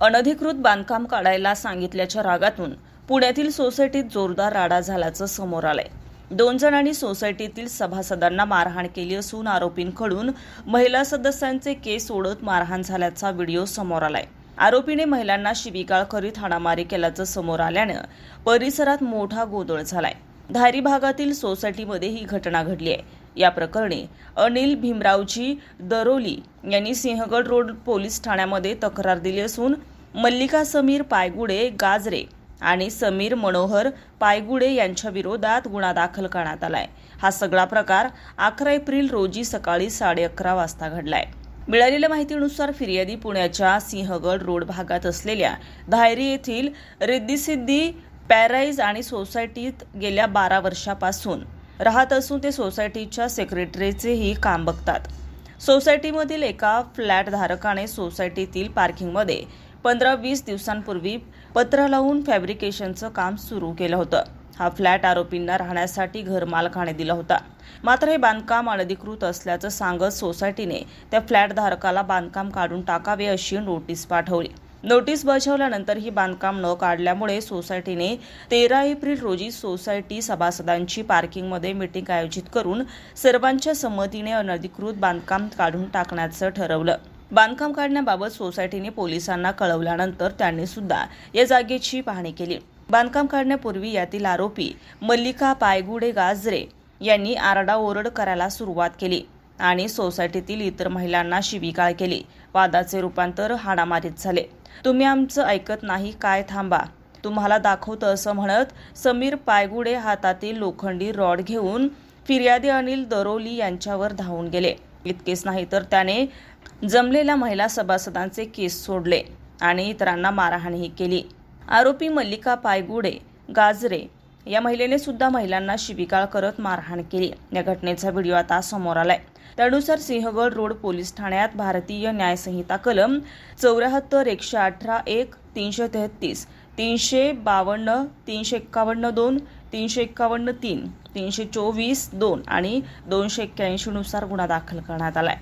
अनधिकृत बांधकाम काढायला सांगितल्याच्या रागातून पुण्यातील सोसायटीत जोरदार राडा झाल्याचं समोर आलंय. दोन जणांनी सोसायटीतील सभासदांना मारहाण केली असून आरोपींकडून महिला सदस्यांचे केस ओढत मारहाण झाल्याचा व्हिडिओ समोर आलाय. आरोपीने महिलांना शिविकाळ करीत हाणामारी केल्याचं समोर आल्यानं परिसरात मोठा गोंधळ झालाय. धारी भागातील सोसायटीमध्ये ही घटना घडली आहे. या प्रकरणी अनिल भीमरावजी दरोली यांनी सिंहगड रोड पोलीस ठाण्यामध्ये तक्रार दिली असून मल्लिका समीर पायगुडे गाजरे आणि समीर मनोहर पायगुडे यांच्या विरोधात गुन्हा दाखल करण्यात आलाय. हा सगळा प्रकार अकरा एप्रिल रोजी सकाळी साडे अकरा वाजता घडलाय. मिळालेल्या माहितीनुसार फिर्यादी पुण्याच्या सिंहगड रोड भागात असलेल्या धायरी येथील रिद्धिसिद्धी पॅराईज आणि सोसायटीत गेल्या बारा वर्षापासून राहत असून ते सोसायटीच्या सेक्रेटरीचेही काम बघतात. सोसायटीमधील एका फ्लॅट धारकाने सोसायटीतील पार्किंगमध्ये पंधरा वीस दिवसांपूर्वी पत्र लावून फॅब्रिकेशनचं काम सुरू केलं होतं. हा फ्लॅट आरोपींना राहण्यासाठी घरमालकाने दिला होता. मात्र हे बांधकाम अनधिकृत असल्याचं सांगत सोसायटीने त्या फ्लॅट धारकाला बांधकाम काढून टाकावे अशी नोटीस पाठवली. नोटीस बजावल्यानंतर ही बांधकाम न काढल्यामुळे सोसायटीने तेरा एप्रिल रोजी सोसायटी सभासदांची पार्किंगमध्ये मीटिंग आयोजित करून सर्वांच्या संमतीने अनधिकृत बांधकाम काढून टाकण्याचं ठरवलं. बांधकाम काढण्याबाबत सोसायटीने पोलिसांना कळवल्यानंतर त्यांनी सुद्धा या जागेची पाहणी केली. बांधकाम काढण्यापूर्वी यातील आरोपी मल्लिका पायगुडे गाजरे यांनी आरडाओरड करायला सुरुवात केली आणि सोसायटीतील इतर महिलांना शिवीगाळ केली. वादाचे रूपांतर हाणामारीत झाले. तुम्ही आमचं ऐकत नाही काय थांबा. तुम्हाला दाखवतं असं म्हणत समीर पायगुडे हातातील लोखंडी रॉड घेऊन फिर्यादी अनिल दरोली यांच्यावर धावून गेले. इतकेच नाही तर त्याने जमलेल्या महिला सभासदांचे केस सोडले आणि इतरांना मारहाणही केली. आरोपी मल्लिका पायगुडे गाजरे या महिलेने सुद्धा महिलांना शिवीगाळ करत मारहाण केली. या घटनेचा व्हिडिओ आता समोर आलाय. त्यानुसार सिंहगड रोड पोलीस ठाण्यात भारतीय न्यायसंहिता कलम चौऱ्याहत्तर एकशे अठरा एक तीनशे तेहतीस तीनशे बावन्न तीनशे एक्कावन्न दोन तीनशे एक्कावन्न तीन तीनशे चोवीस दोन आणि दोनशे एक्क्याऐंशी नुसार गुन्हा दाखल करण्यात आलाय.